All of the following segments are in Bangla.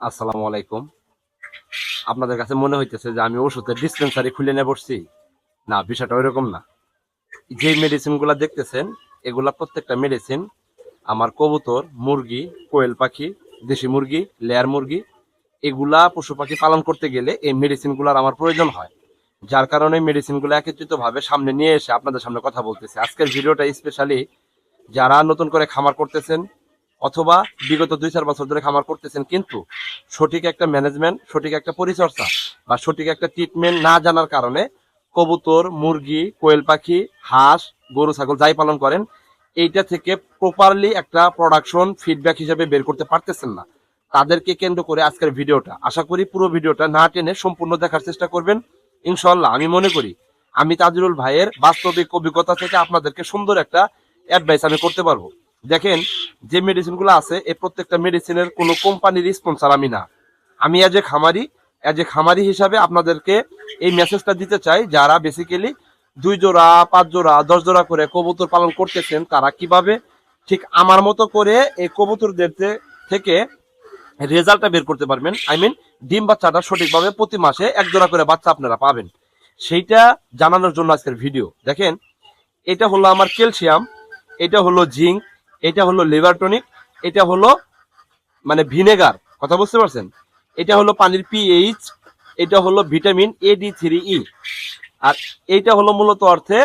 আসসালামু আলাইকুম। আপনাদের কাছে মনে হইতেছে যে আমি ওষুধের ডিসপেন্সারি খুলে নিয়ে বসছি। না, বিষয়টা ওইরকম না। যে মেডিসিনগুলো দেখতেছেন, এগুলা প্রত্যেকটা মেডিসিন আমার কবুতর, মুরগি, কোয়েল পাখি, দেশি মুরগি, লেয়ার মুরগি, এগুলা পশু পাখি পালন করতে গেলে এই মেডিসিনগুলোর আমার প্রয়োজন হয়। যার কারণে মেডিসিনগুলো একত্রিতভাবে সামনে নিয়ে এসে আপনাদের সামনে কথা বলতেছি। আজকের ভিডিওটা স্পেশালি যারা নতুন করে খামার করতেছেন অথবা বিগত দুই, চার বছর ধরে খামার করতেছেন, কিন্তু সঠিক একটা ম্যানেজমেন্ট সঠিক একটা পরিচর্যা বা সঠিক একটা ট্রিটমেন্ট না জানার কারণে কবুতর, মুরগি, কোয়েল পাখি, হাঁস, গরু, ছাগল যাই পালন করেন, এইটা থেকে প্রপারলি একটা প্রোডাকশন ফিডব্যাক হিসেবে বের করতে পারতেছেন না। তাদেরকে কেন্দ্র করে আজকের ভিডিওটা। আশা করি পুরো ভিডিওটা না টেনে সম্পূর্ণ দেখার চেষ্টা করবেন। ইনশাল্লাহ আমি মনে করি আমি তাজুরুল ভাইয়ের বাস্তবিক অভিজ্ঞতা থেকে আপনাদেরকে সুন্দর একটা অ্যাডভাইস আমি করতে পারব। দেখেন, যে মেডিসিনগুলো আছে এই প্রত্যেকটা মেডিসিনের কোনো কোম্পানির স্পন্সার আমি না। আমি অ্যাজ এ খামারি অ্যাজ এ খামারি হিসাবে আপনাদেরকে এই মেসেজটা দিতে চাই, যারা বেসিক্যালি দুই জোড়া, পাঁচ জোড়া, দশ জোড়া করে কবুতর পালন করতেছেন, তারা কীভাবে ঠিক আমার মতো করে এই কবুতরদের থেকে রেজাল্টটা বের করতে পারবেন। আই মিন ডিম বাচ্চাটা সঠিকভাবে প্রতি মাসে এক জোড়া করে বাচ্চা আপনারা পাবেন। সেইটা জানানোর জন্য আজকের ভিডিও দেখেন, এটা হলো আমার ক্যালসিয়াম, এটা হলো জিঙ্ক এটা হলো লিভার টনিক এটা হলো মানে ভিনেগার কথা বুঝতে পারছেন? এটা হলো পানির পিএইচ এটা হলো vitamin A D three E আর এইটা হলো মূলত অর্থে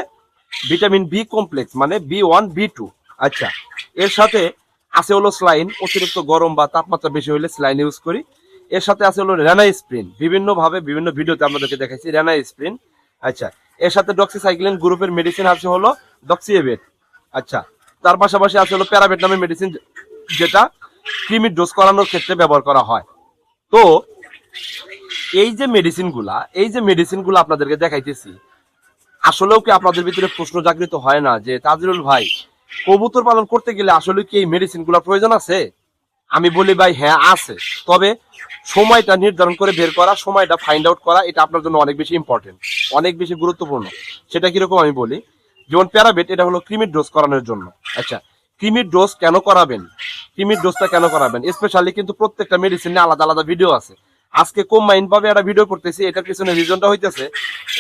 ভিটামিন বি কমপ্লেক্স মানে বি ওয়ান বি টু আচ্ছা। এর সাথে আছে হলো স্লাইন অতিরিক্ত গরম বা তাপমাত্রা বেশি হলে স্লাইন ইউজ করি। এর সাথে আছে হলো রেনা স্প্রিন বিভিন্নভাবে বিভিন্ন ভিডিওতে আপনাদেরকে দেখাইছি রেনা স্প্রিন আচ্ছা। এর সাথে ডক্সিসাইক্লিন গ্রুপের মেডিসিন আছে হলো ডক্সিএবেট আচ্ছা। তার পাশাপাশি আছে হলো প্যারাবেট নামের মেডিসিন যেটা ক্রিমির ডোজ করানোর ক্ষেত্রে ব্যবহার করা হয়। তো এই যে মেডিসিনগুলা এই যে মেডিসিনগুলো আপনাদেরকে দেখাইতেছি, আসলেও কি আপনাদের ভিতরে প্রশ্ন জাগৃত হয় না যে, তাজরুল ভাই, কবুতর পালন করতে গেলে আসলে কি এই মেডিসিনগুলো প্রয়োজন আছে? আমি বলি ভাই হ্যাঁ আছে। তবে সময়টা নির্ধারণ করে বের করা, সময়টা ফাইন্ড আউট করা, এটা আপনার জন্য অনেক বেশি ইম্পর্টেন্ট অনেক বেশি গুরুত্বপূর্ণ। সেটা কীরকম আমি বলি যেমন প্যারাবেট এটা হলো ক্রিমির ডোজ করানোর জন্য। আচ্ছা। ক্রিমির ডোজ কেন করাবেন? ক্রিমির ডোজটা কেন করাবেন? স্পেশালি কিন্তু প্রত্যেকটা মেডিসিনে আলাদা আলাদা ভিডিও আছে। আজকে কম্বাইন ভাবে একটা ভিডিও করতেছি এটার পিছনে রিজনটা হইতেছে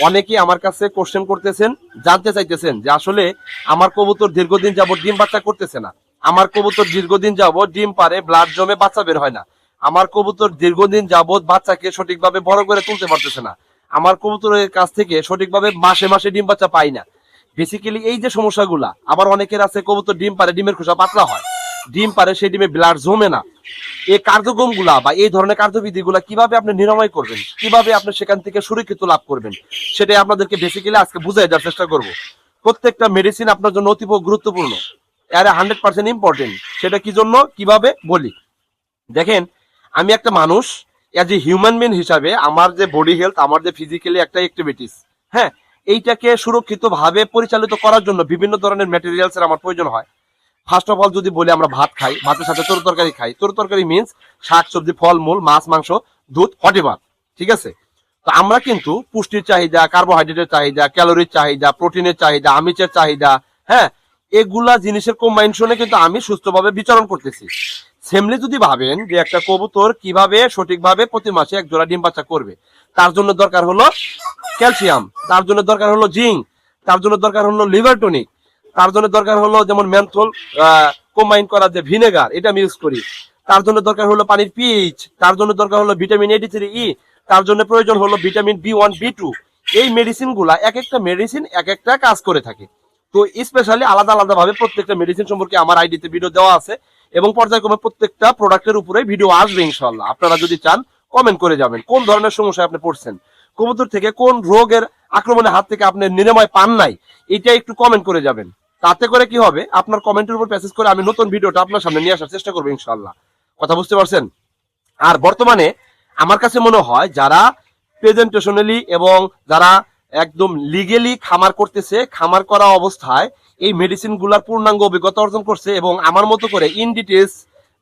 অনেকেই আমার কাছে কোশ্চেন করতেছেন জানতে চাইতেছেন যে আসলে আমার কবুতর দীর্ঘদিন যাবত ডিম বাচ্চা করতেছে না। আমার কবুতর দীর্ঘদিন যাবত ডিম পারে ব্লাড জমে বাচ্চা বের হয় না। আমার কবুতর দীর্ঘদিন যাবত বাচ্চাকে সঠিকভাবে বড় করে তুলতে পারতেছে না। আমার কবুতরের কাছ থেকে সঠিকভাবে মাসে মাসে ডিম বাচ্চা পাই না। বেসিক্যালি এই যে সমস্যাগুলা, আবার অনেকের আছে, কবুতর ডিম পারে ডিমের খোসা পাতলা হয়। ডিম পারে সেই ডিমে ব্লাড জমে না। এই কার্যক্রমগুলা বা এই ধরনের কার্যবিধি গুলা কীভাবে আপনি নিরাময় করবেন, কীভাবে আপনি সেখান থেকে সুরক্ষিত লাভ করবেন, সেটাই আপনাদেরকে বেসিক্যালি আজকে বুঝাই দেওয়ার চেষ্টা করব। প্রত্যেকটা মেডিসিন আপনার জন্য অতি গুরুত্বপূর্ণ। এর হান্ড্রেড পার্সেন্ট ইম্পর্টেন্ট সেটা কি জন্য? কীভাবে? বলি। দেখেন, আমি একটা মানুষ অ্যাজ এ হিউম্যান বিং হিসাবে আমার যে বডি হেলথ আমার যে ফিজিক্যালি একটা অ্যাক্টিভিটিস হ্যাঁ এইটাকে সুরক্ষিত ভাবে পরিচালিত করার জন্য বিভিন্ন ধরনের ম্যাটেরিয়ালস এর আমার প্রয়োজন হয়। ফার্স্ট অফ অল যদি বলি আমরা ভাত খাই, ভাতের সাথে তরু তরকারি খাই। তরু তরকারি মিন্স শাক, সবজি, ফল, মূল, মাছ, মাংস, দুধ হটেবার ঠিক আছে? তো আমরা কিন্তু পুষ্টির চাহিদা কার্বোহাইড্রেটের চাহিদা ক্যালোরির চাহিদা প্রোটিনের চাহিদা, আমিষের চাহিদা হ্যাঁ এগুলা জিনিসের কম্বাইনেশনে কিন্তু আমি সুস্থভাবে বিচরণ করতেছি। সেমলি যদি ভাবেন যে একটা কবুতর কীভাবে সঠিকভাবে প্রতি মাসে এক জোড়া ডিম বাচ্চা করবে, তার জন্য দরকার হলো ক্যালসিয়াম, তার জন্য দরকার হলো জিঙ্ক, তার জন্য দরকার হলো লিভার টনিক, তার জন্য দরকার হলো যেমন ম্যান্থল কম্বাইন করা যে ভিনেগার, এটা আমি ইউজ করি। তার জন্য দরকার হলো পানির পিএইচ তার জন্য দরকার হলো ভিটামিন এইটি থ্রি ই তার জন্য প্রয়োজন হলো vitamin B one B two এই মেডিসিনগুলা এক একটা মেডিসিন এক একটা কাজ করে থাকে। তো স্পেশালি আলাদা আলাদা ভাবে প্রত্যেকটা মেডিসিন সম্পর্কে আমার আইডিতে ভিডিও দেওয়া আছে। এবং পর্যায়ক্রমে প্রত্যেকটা প্রোডাক্টের উপরে ভিডিও আসবে ইনশাল্লাহ আপনারা যদি চান কমেন্ট করে যাবেন, কোন ধরনের সমস্যায় আপনি পড়ছেন, কবুতর থেকে কোন রোগের আক্রমণের হাত থেকে আপনি নিরাময় পান নাই, এটা একটু কমেন্ট করে যাবেন। তাতে করে কি হবে? আপনার কমেন্টের উপর প্যাসেজ করে আমি নতুন ভিডিওটা আপনার সামনে নিয়ে আসার চেষ্টা করব ইনশাল্লাহ কথা বুঝতে পারছেন? আর বর্তমানে আমার কাছে মনে হয় যারা প্রেজেন্টেশনালি এবং যারা একদম লিগেলি খামার করতেছে, খামার করা অবস্থায় এই মেডিসিনগুলার পূর্ণাঙ্গ অভিজ্ঞতা অর্জন করছে এবং আমার মতো করে ইন ডিটেলস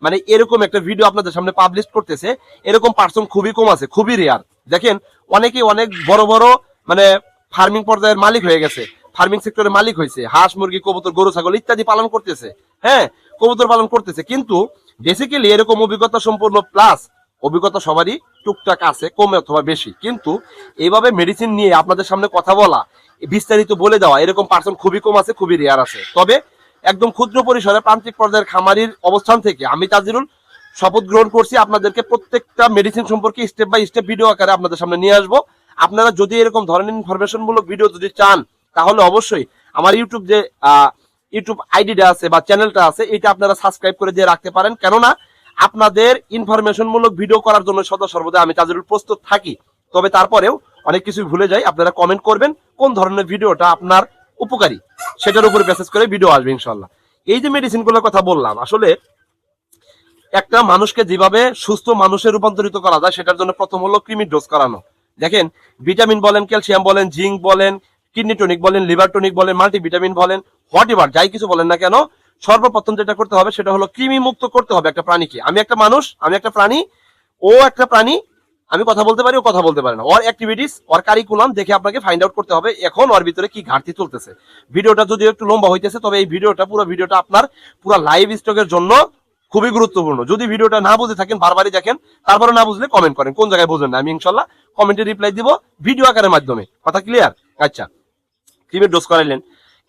মানে এরকম একটা ভিডিও আপনাদের সামনে পাবলিশ করতেছে, এরকম পার্সন খুবই কম আছে, খুবই রেয়ার দেখেন অনেকে অনেক বড় বড় মানে ফার্মিং পর্যায়ের মালিক হয়ে গেছে ফার্মিং সেক্টরের মালিক হয়েছে, হাঁস, মুরগি, কবুতর, গরু, ছাগল ইত্যাদি পালন করতেছে হ্যাঁ কবুতর পালন করতেছে। কিন্তু বেসিক্যালি এরকম অভিজ্ঞতা সম্পূর্ণ প্লাস অভিজ্ঞতা সবারই টুকটাক আছে, কমে অথবা বেশি। কিন্তু এইভাবে মেডিসিন নিয়ে আপনাদের সামনে কথা বলা, বিস্তারিত বলে দেওয়া, এরকম পার্সন খুবই কম আছে, খুবই রেয়ার আছে। তবে একদম ক্ষুদ্র পরিসরে প্রান্তিক পর্যায়ের খামারির অবস্থান থেকে আমি তাজিরুল শপথ গ্রহণ করছি, আপনাদেরকে প্রত্যেকটা মেডিসিন সম্পর্কে স্টেপ বাই স্টেপ ভিডিও আকারে আপনাদের সামনে নিয়ে আসব। আপনারা যদি এরকম ধরনের ইনফরমেশন মূলক ভিডিও যদি চান, তাহলে অবশ্যই আমার ইউটিউব যে ইউটিউব আইডিটা আছে বা চ্যানেলটা আছে এটা আপনারা সাবস্ক্রাইব করে দিয়ে রাখতে পারেন। কেননা আপনাদের ইনফরমেশন মূলক ভিডিও করার জন্য সদা সর্বদা আমি তাজরুল প্রস্তুত থাকি। তবে তারপরেও অনেক কিছু ভুলে যাই, আপনারা কমেন্ট করবেন কোন ধরনের ভিডিওটা আপনার উপকারী। সেটার উপরে মেসেজ করে ভিডিও আসবে ইনশাল্লাহ এই যে মেডিসিনগুলোর কথা বললাম, আসলে একটা মানুষকে যেভাবে সুস্থ মানুষে রূপান্তরিত করা যায়, সেটার জন্য প্রথম হলো ক্রিমির ডোজ করানো। দেখেন ভিটামিন বলেন ক্যালসিয়াম বলেন জিঙ্ক বলেন কিডনি টনিক বলেন লিভার টনিক বলেন মাল্টিভিটামিন বলেন হোয়াট এভার যাই কিছু বলেন না কেন সর্বপ্রথম যেটা করতে হবে সেটা হলো কৃমি মুক্ত করতে হবে একটা প্রাণীকে। আমি একটা মানুষ, আমি একটা প্রাণী, ও একটা প্রাণী, আমি কথা বলতে পারি, ও কথা বলতে পারে না। ওর অ্যাক্টিভিটিস ওর কারিকুলাম দেখে আপনাকে ফাইন্ড আউট করতে হবে এখন ওর ভিতরে কি ঘাটতি চলতেছে। ভিডিওটা যদি একটু লম্বা হইতেছে, তবে এই ভিডিওটা, পুরো ভিডিওটা আপনার পুরো লাইভ স্টকের জন্য খুবই গুরুত্বপূর্ণ। যদি ভিডিওটা না বুঝে থাকেন, বারবারই দেখেন, তারপরে না বুঝলে কমেন্ট করেন। কোন জায়গায় বুঝেন না, আমি ইনশাল্লাহ কমেন্টে রিপ্লাই দিব ভিডিও আকারের মাধ্যমে। কথা ক্লিয়ার আচ্ছা। ক্রিমের ডোজ করাইলেন।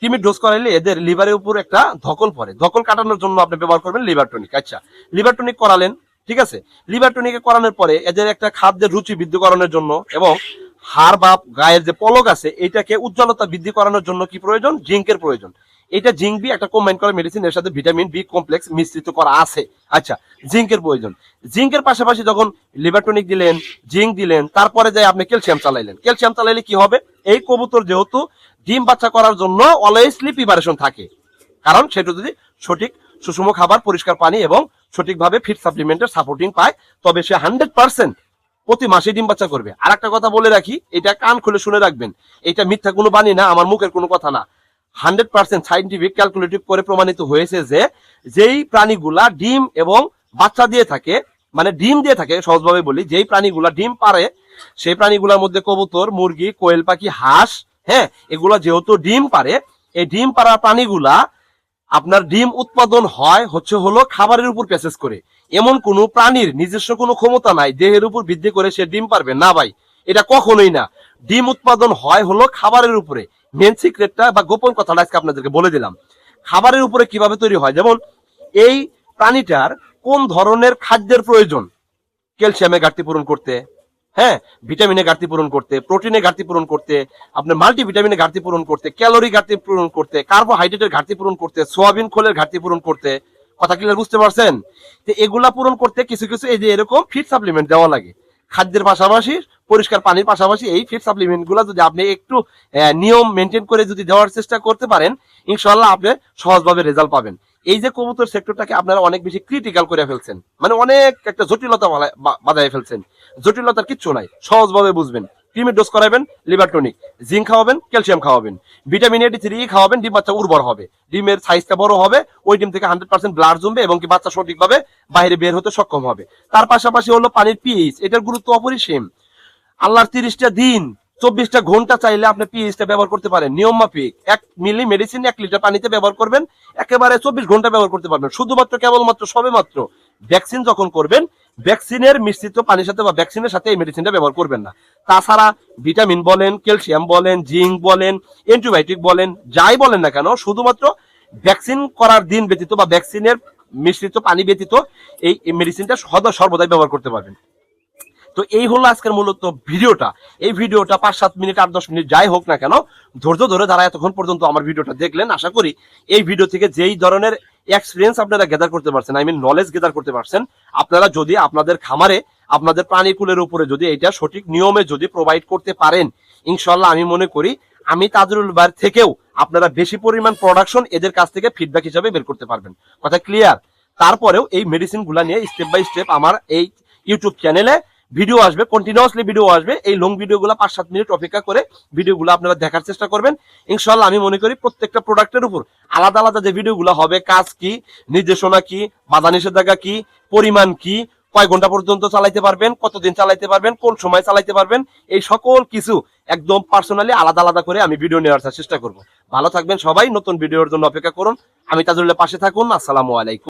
ক্রিমের ডোজ করাইলে এদের লিভারের উপর একটা ধকল পড়ে। ধকল কাটানোর জন্য আপনি ব্যবহার করবেন লিভার টনিক আচ্ছা লিভার টনিক করালেন, ঠিক আছে? লিভার টনিকে করানোর পরে এদের একটা খাদ্যের রুচি বৃদ্ধি করানোর জন্য এবং হাড় বা গায়ের যে পলক আছে, এটাকে উজ্জ্বলতা বৃদ্ধি করানোর জন্য কি প্রয়োজন? জিঙ্কের প্রয়োজন। এটা জিঙ্ক বি একটা কম্বাইন করা মেডিসিন এর সাথে ভিটামিন বি কমপ্লেক্স মিশ্রিত করা আছে। আচ্ছা জিঙ্কের প্রয়োজন। জিঙ্কের পাশাপাশি যখন লিভার টনিক দিলেন, জিঙ্ক দিলেন, তারপরে যাই আপনি ক্যালসিয়াম চালাইলেন। ক্যালসিয়াম চালাইলে কি হবে? এই কবুতর যেহেতু ডিম বাচ্চা করার জন্য অলওয়েসলি প্রিপারেশন থাকে। কারণ সেটা যদি সঠিক সুষম খাবার, পরিষ্কার পানি এবং সঠিকভাবে ফিট সাপ্লিমেন্টের সাপোর্টিং পায়, তবে সে হান্ড্রেড পার্সেন্ট প্রতি মাসে ডিম বাচ্চা করবে। আর একটা কথা বলে রাখি, এটা কান খুলে শুনে রাখবেন। এটা মিথ্যা কোনো বাণী না, আমার মুখের কোনো কথা না। হান্ড্রেড পার্সেন্ট সাইন্টিফিক ক্যালকুলেটিভ করে প্রমাণিত হয়েছে যে যেই প্রাণীগুলা ডিম এবং বাচ্চা দিয়ে থাকে মানে ডিম দিয়ে থাকে, সহজভাবে বলি, যেই প্রাণীগুলা ডিম পারে, সেই প্রাণীগুলোর মধ্যে কবুতর, মুরগি, কোয়েল পাখি, হাঁস হ্যাঁ এগুলা যেহেতু ডিম পারে, এই ডিম পাড়া প্রাণীগুলা আপনার ডিম উৎপাদন হয় হচ্ছে হলো খাবারের উপর প্যাসেজ করে। এমন কোন প্রাণীর নিজস্ব কোনো ক্ষমতা নাই, দেহের উপর বৃদ্ধি করে সে ডিম পারবে। না ভাই, এটা কখনোই না। ডিম উৎপাদন হয় হলো খাবারের উপরে। মেন সিক্রেটটা বা গোপন কথাটা আজকে আপনাদেরকে বলে দিলাম। খাবারের উপরে কীভাবে তৈরি হয়? যেমন, এই প্রাণীটার কোন ধরনের খাদ্যের প্রয়োজন? ক্যালসিয়ামে ঘাটতি পূরণ করতে হ্যাঁ? ভিটামিনে ঘাটতি পূরণ করতে, প্রোটিনে ঘাটতি পূরণ করতে, আপনার মাল্টি ভিটামিনের ঘাটতি পূরণ করতে, ক্যালোরি ঘাটতি পূরণ করতে, কার্বোহাইড্রেটের ঘাটতি পূরণ করতে, সোয়াবিন খোলের ঘাটতি পূরণ করতে। কথা ক্লিয়ার বুঝতে পারছেন? তো এগুলা পূরণ করতে কিছু কিছু এই যে এরকম ফিট সাপ্লিমেন্ট দেওয়া লাগে। খাদ্যের পাশাপাশি, পরিষ্কার পানির পাশাপাশি এই ফিড সাপ্লিমেন্টগুলা যদি আপনি একটু নিয়ম মেনটেন করে যদি দেওয়ার চেষ্টা করতে পারেন ইনশাল্লাহ আপনি সহজভাবে রেজাল্ট পাবেন। এই যে কবুতর সেক্টরটাকে আপনারা অনেক বেশি ক্রিটিক্যাল করে ফেলছেন। মানে অনেক একটা জটিলতা বাজায় ফেলছেন। জটিলতার কিচ্ছু নাই। সহজভাবে বুঝবেন। ক্রিমের ডোজ করাবেন, লিভার টনিক। জিঙ্ক খাওয়াবেন, ক্যালসিয়াম খাওয়াবেন। ভিটামিন এডি থ্রি খাওয়াবেন, ডিম বাচ্চা উর্বর হবে। ডিমের সাইজটা বড় হবে, ওই ডিম থেকে হান্ড্রেড পার্সেন্ট ব্লাড জমবে এবং কি বাচ্চা সঠিকভাবে বাইরে বের হতে সক্ষম হবে। তার পাশাপাশি হলো পানির পিএইচ এটার গুরুত্ব অপরিসীম। আল্লাহর তিরিশটা দিন, চব্বিশটা ঘণ্টা চাইলে আপনি পিএইচটা ব্যবহার করতে পারেন। নিয়ম মাফিক, এক মিলি মেডিসিন এক লিটার পানিতে ব্যবহার করবেন, একেবারে চব্বিশ ঘণ্টা ব্যবহার করতে পারবেন। শুধুমাত্র কেবলমাত্র সবে মাত্র ভ্যাকসিন যখন করবেন ভ্যাকসিনের মিশ্রিত পানির সাথে বা ভ্যাকসিনের সাথে এই মেডিসিনটা ব্যবহার করবেন না। তাছাড়া ভিটামিন বলেন ক্যালসিয়াম বলেন জিঙ্ক বলেন অ্যান্টিবায়োটিক বলেন, যাই বলেন না কেন, শুধুমাত্র ভ্যাকসিন করার দিন ব্যতীত বা ভ্যাকসিনের মিশ্রিত পানি ব্যতীত এই মেডিসিনটা সদা, সর্বদাই ব্যবহার করতে পারবেন। তো এই হলো আজকের মূলত ভিডিওটা। এই ভিডিওটা পাঁচ, সাত মিনিট, আট, দশ মিনিট যাই হোক না কেন, ধৈর্য ধরে যারা এতক্ষণ পর্যন্ত আমার ভিডিওটা দেখলেন। আশা করি এই ভিডিও থেকে যেই ধরনের এক্সপিরিয়েন্স আপনারা গেদার করতে পারছেন আই মিন নলেজ গেদার করতে পারছেন, আপনারা যদি আপনাদের খামারে, আপনাদের প্রাণীকুলের উপরে যদি এটা সঠিক নিয়মে যদি প্রোভাইড করতে পারেন ইনশাল্লাহ আমি মনে করি, আমি তাজরুল বার থেকেও আপনারা বেশি পরিমাণ প্রোডাকশন এদের কাছ থেকে ফিডব্যাক হিসাবে বের করতে পারবেন। কথা ক্লিয়ার তারপরেও এই মেডিসিনগুলা নিয়ে স্টেপ বাই স্টেপ আমার এই ইউটিউব চ্যানেলে ভিডিও আসবে কন্টিনিউয়াসলি ভিডিও আসবে, এই লং ভিডিওগুলো পাঁচ সাত মিনিট অপেক্ষা করে ভিডিওগুলো আপনারা দেখার চেষ্টা করবেন। ইনশাল্লাহ আমি মনে করি প্রত্যেকটা প্রোডাক্টের উপর আলাদা আলাদা যে ভিডিওগুলো হবে, কাজ কি, নির্দেশনা কি, বাধা নিষেধাজ্ঞা কি, পরিমাণ কি, কয় ঘণ্টা পর্যন্ত চালাইতে পারবেন, কতদিন চালাইতে পারবেন, কোন সময় চালাইতে পারবেন, এই সকল কিছু একদম পার্সোনালি আলাদা আলাদা করে আমি ভিডিও নেওয়ার চেষ্টা করব। ভালো থাকবেন সবাই, নতুন ভিডিওর জন্য অপেক্ষা করুন। আমি তাজুল্লাহ পাশে থাকুন, আসসালামু আলাইকুম।